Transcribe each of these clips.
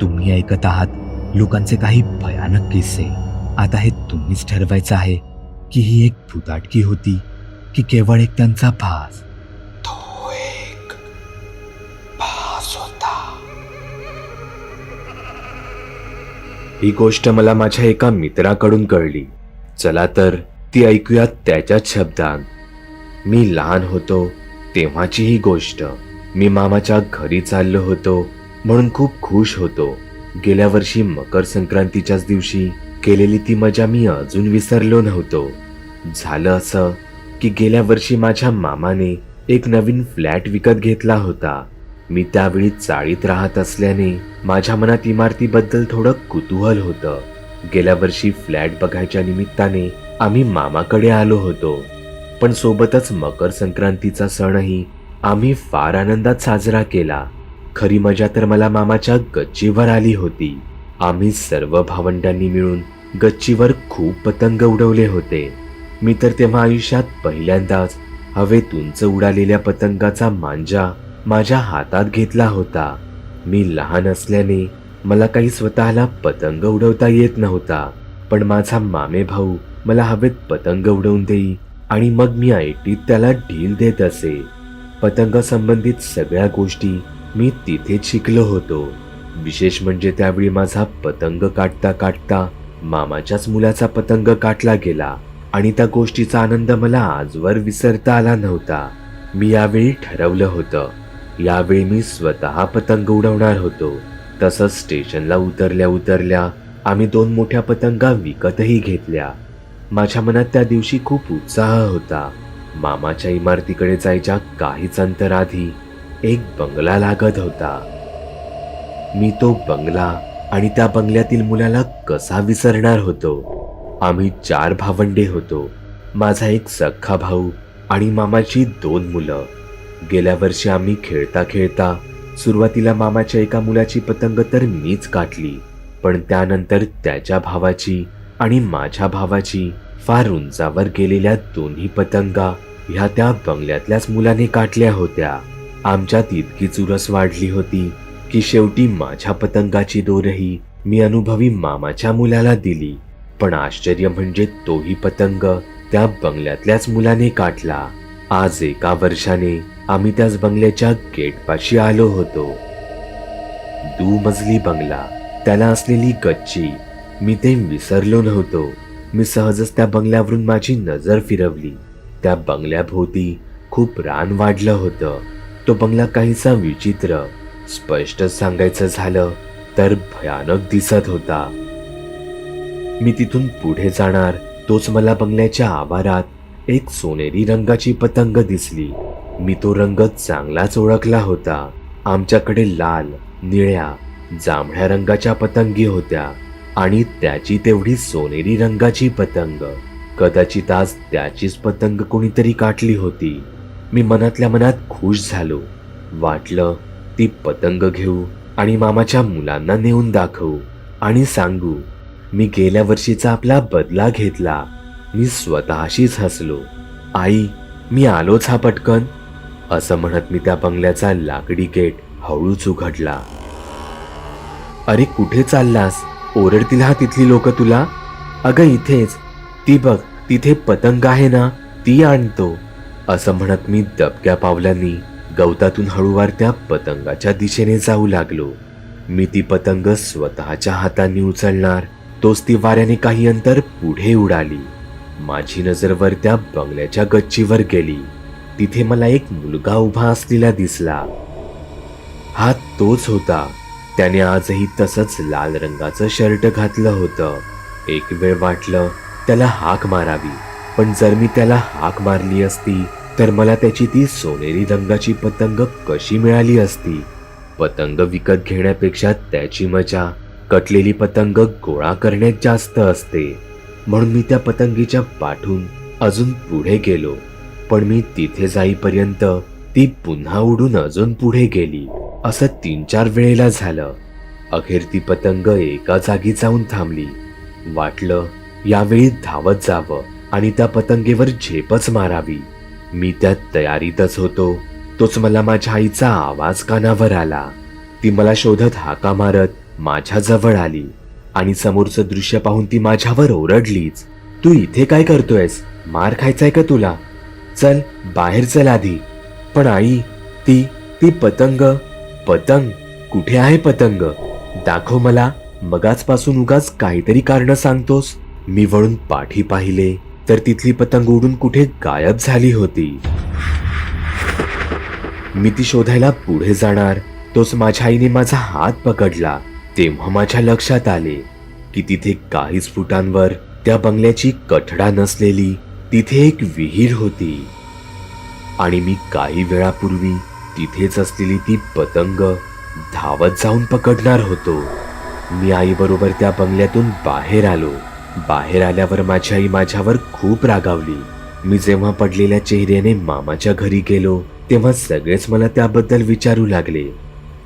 तुम्ही ऐकत आहात लोकांचे काही भयानक किस्से. आता हे तुम्हीच ठरवायचं आहे की ही एक भुताटकी होती की केवळ एक त्यांचा भास. तो एक भास होता. ही गोष्ट मला माझ्या एका मित्राकडून कळली. चला तर ती ऐकूयात त्याच्याच शब्दात. मी लहान होतो तेव्हाची ही गोष्ट. मी मामाच्या घरी चाललो होतो. म्हणून खूप खुश होतो. गेल्या वर्षी मकर संक्रांतीच्याच दिवशी केलेली ती मजा मी अजून विसरलो नव्हतो. झालं असं की गेल्या वर्षी माझ्या मामाने एक नवीन फ्लॅट विकत घेतला होता. मी त्यावेळी चाळीत राहत असल्याने माझ्या मनात इमारतीबद्दल थोडं कुतूहल होतं. गेल्या वर्षी फ्लॅट बघायच्या निमित्ताने आम्ही मामाकडे आलो होतो. पण सोबतच मकर संक्रांतीचा सणही आम्ही फार आनंदात साजरा केला. खरी मजा तर मला मामाच्या गच्चीवर आली होती. आम्ही सर्व भावंडांनी मिळून गच्चीवर खूप पतंग उडवले होते. मी तर तेव्हा आयुष्यात पहिल्यांदाच हवेत उंच उडालेल्या पतंगाचा मांजा माझ्या हातात घेतला होता. मी लहान असल्याने मला काही स्वतःला पतंग उडवता येत नव्हता. पण माझा मामे भाऊ मला हवेत पतंग उडवून देई आणि मग मी आयटीत त्याला ढील देत असे. पतंगासंबंधित सगळ्या गोष्टी मी तिथेच शिकलो होतो. विशेष म्हणजे त्यावेळी माझा पतंग काढता काटता मामाच्याच मुलाचा पतंग काटला गेला आणि त्या गोष्टीचा आनंद मला आजवर विसरता आला नव्हता. मी यावेळी ठरवलं होतं. यावेळी मी स्वतः पतंग उडवणार होतो. तसंच स्टेशनला उतरल्या उतरल्या आम्ही दोन मोठ्या पतंगा विकतही घेतल्या. माझ्या मनात त्या दिवशी खूप उत्साह होता. मामाच्या इमारतीकडे जायच्या काहीच अंतर आधी एक बंगला लागत होता. मी तो बंगला आणि त्या बंगल्यातील मुलाला कसा विसरणार होतो? आम्ही चार भावंडे होतो. माझा एक सख्खा भाऊ आणि मामाची दोन मुलं. गेल्या वर्षी आम्ही खेळता खेळता सुरुवातीला मामाच्या एका मुलाची पतंग तर मीच काटली पण त्यानंतर त्याच्या भावाची आणि माझ्या भावाची फार उंचावर गेलेल्या दोन्ही पतंगा ह्या त्या बंगल्यातल्याच मुलाने काटल्या होत्या. आमच्यात इतकी चुरस वाढली होती की शेवटी माझ्या पतंगाची दोरही मी अनुभवी मामाच्या मुलाला दिली. पण आश्चर्य म्हणजे तोही पतंग त्या बंगल्यातल्याच मुलाने काटला आज एका वर्षाने आम्ही त्याच बंगल्याच्या गेटपाशी आलो होतो. दुमजली बंगला त्याला असलेली गच्ची मी ते विसरलो नव्हतो. मी सहजच त्या बंगल्यावरून माझी नजर फिरवली. त्या बंगल्याभोवती खूप रान वाढलं होतं. तो बंगला काहीसा विचित्र स्पष्ट सांगायचं झालं तर भयानक दिसत होता. मी तिथून पुढे जाणार तोच मला बंगल्याच्या आवारात एक सोनेरी रंगाची पतंग दिसली. मी तो रंग चांगलाच ओळखला होता. आमच्याकडे लाल निळ्या जांभळ्या रंगाच्या पतंगी होत्या आणि त्याची तेवढी सोनेरी रंगाची पतंग. कदाचित आज त्याचीच पतंग कोणीतरी काटली होती. मी मनातल्या मनात खुश झालो. वाटलं ती पतंग घेऊ आणि मामाच्या मुलांना नेऊन दाखवू आणि सांगू मी गेल्या वर्षीचा आपला बदला घेतला. मी स्वतःशीच हसलो. आई मी आलोच हा पटकन. असं म्हणत मी त्या बंगल्याचा लाकडी गेट हळूच उघडला. अरे कुठे चाललास? ओरडतील हा तिथली लोक तुला? अगं इथेच. ती बघ तिथे पतंग आहे ना ती आणतो. असं म्हणत मी दबक्या पावलांनी गवतातून हळूवार त्या पतंगाच्या दिशेने जाऊ लागलो. मी ती पतंग स्वतःच्या हाताने उचलणार तोच ती वाऱ्याने काही अंतर पुढे उडाली. माझी नजर वर त्या बंगल्याच्या गच्चीवर गेली. तिथे मला एक मुलगा उभा असलेला दिसला. हा तोच होता. त्याने आजही तसंच लाल रंगाचं शर्ट घातलं होतं. एक वेळ वाटलं त्याला हाक मारावी पण जर मी त्याला हाक मारली असती तर मला त्याची ती सोनेरी रंगाची पतंग कशी मिळाली असती? पतंग विकत घेण्यापेक्षा त्याची मजा कटलेली पतंग गोळा करण्यात जास्त असते. म्हणून मी त्या पतंगीच्या पाठून अजून पुढे गेलो. पण मी तिथे जाईपर्यंत ती पुन्हा उडून अजून पुढे गेली. असं तीन चार वेळेला झालं. अखेर ती पतंग एका जागी जाऊन थांबली. वाटलं यावेळी धावत जावं आणि त्या पतंगेवर झेपच मारावी. मी त्या तयारीतच होतो. तोच मला माझ्या आईचा आवाज कानावर आला. ती मला शोधत हाका मारत माझ्या जवळ आली आणि समोरचं दृश्य पाहून ती माझ्यावर ओरडलीच. तू इथे काय करतोयस? मार खायचाय का तुला? चल बाहेर चल आधी. पण आई ती ती पतंग पतंग कुठे आहे पतंग? दाखव मला मगाचपासून उगाच काहीतरी कारण सांगतोस. मी वळून पाठी पाहिले. तर तिथली पतंग उडून कुठे गायब झाली होती. मी ती शोधायला पुढे जाणार. तोच माझ्या आईने माझा हात पकडला. तेव्हा माझ्या लक्षात आले की तिथे काहीच फुटांवर त्या बंगल्याची कठडा नसलेली तिथे एक विहीर होती. आणि मी काही वेळापूर्वी तिथेच असलेली ती पतंग धावत जाऊन पकडणार होतो. मी आईबरोबर त्या बंगल्यातून बाहेर आलो. बाहेर आल्यावर माझी आई माझ्यावर खूप रागावली. मी जेव्हा पडलेल्या चेहऱ्याने मामाच्या घरी गेलो तेव्हा सगळेच मला त्याबद्दल विचारू लागले.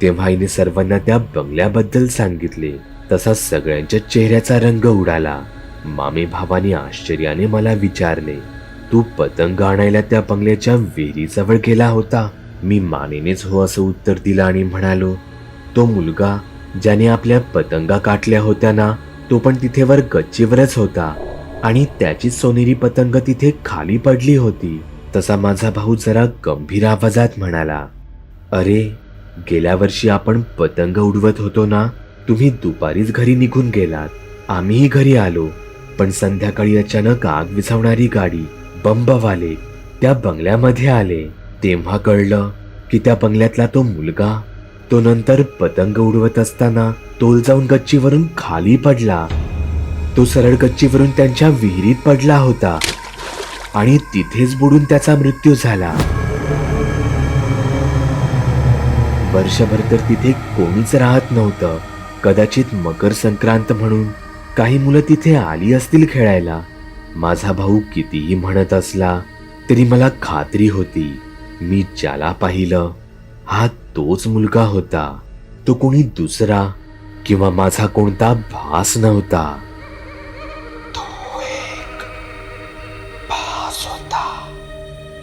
तेव्हा आईने सर्वांना त्या बंगल्याबद्दल सांगितले. तसा सगळ्यांच्या चेहऱ्याचा रंग उडाला. मामे भावाने आश्चर्याने मला विचारले तू पतंग आणायला त्या बंगल्याच्या विहिरीजवळ गेला होता? मी मानेनेच हो असं उत्तर दिलं आणि म्हणालो तो मुलगा ज्याने आपल्या पतंगा काटल्या होत्या ना तो पण तिथे वर गच्चीवरच होता. आणि त्याची सोनेरी पतंग तिथे खाली पडली होती. तसा माझा भाऊ जरा गंभीर आवाजात म्हणाला अरे गेल्या वर्षी आपण पतंग उडवत होतो ना तुम्ही दुपारीच घरी निघून गेलात. आम्हीही घरी आलो. पण संध्याकाळी अचानक आग विझवणारी गाडी बंबवाले त्या बंगल्यामध्ये आले. तेव्हा कळलं की त्या बंगल्यातला तो मुलगा तो नंतर पतंग उडवत असताना तोल जाऊन गच्चीवरून खाली पडला. तो सरळ गच्चीवरून त्यांच्या विहिरीत पडला होता आणि तिथेच बुडून त्याचा मृत्यू झाला. वर्षभर तर तिथे कोणीच राहत नव्हतं. कदाचित मकर संक्रांत म्हणून काही मुलं तिथे आली असतील खेळायला. माझा भाऊ कितीही म्हणत असला तरी मला खात्री होती. मी ज्याला पाहिलं हा तोच मुलगा होता. तो कोणी दुसरा किंवा माझा कोणता भास नव्हता.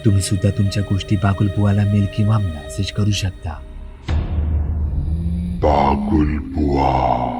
तुम्ही सुद्धा तुमच्या गोष्टी बागुल बुवाला मेल किंवा मेसेज करू शकता. बागुल बुवा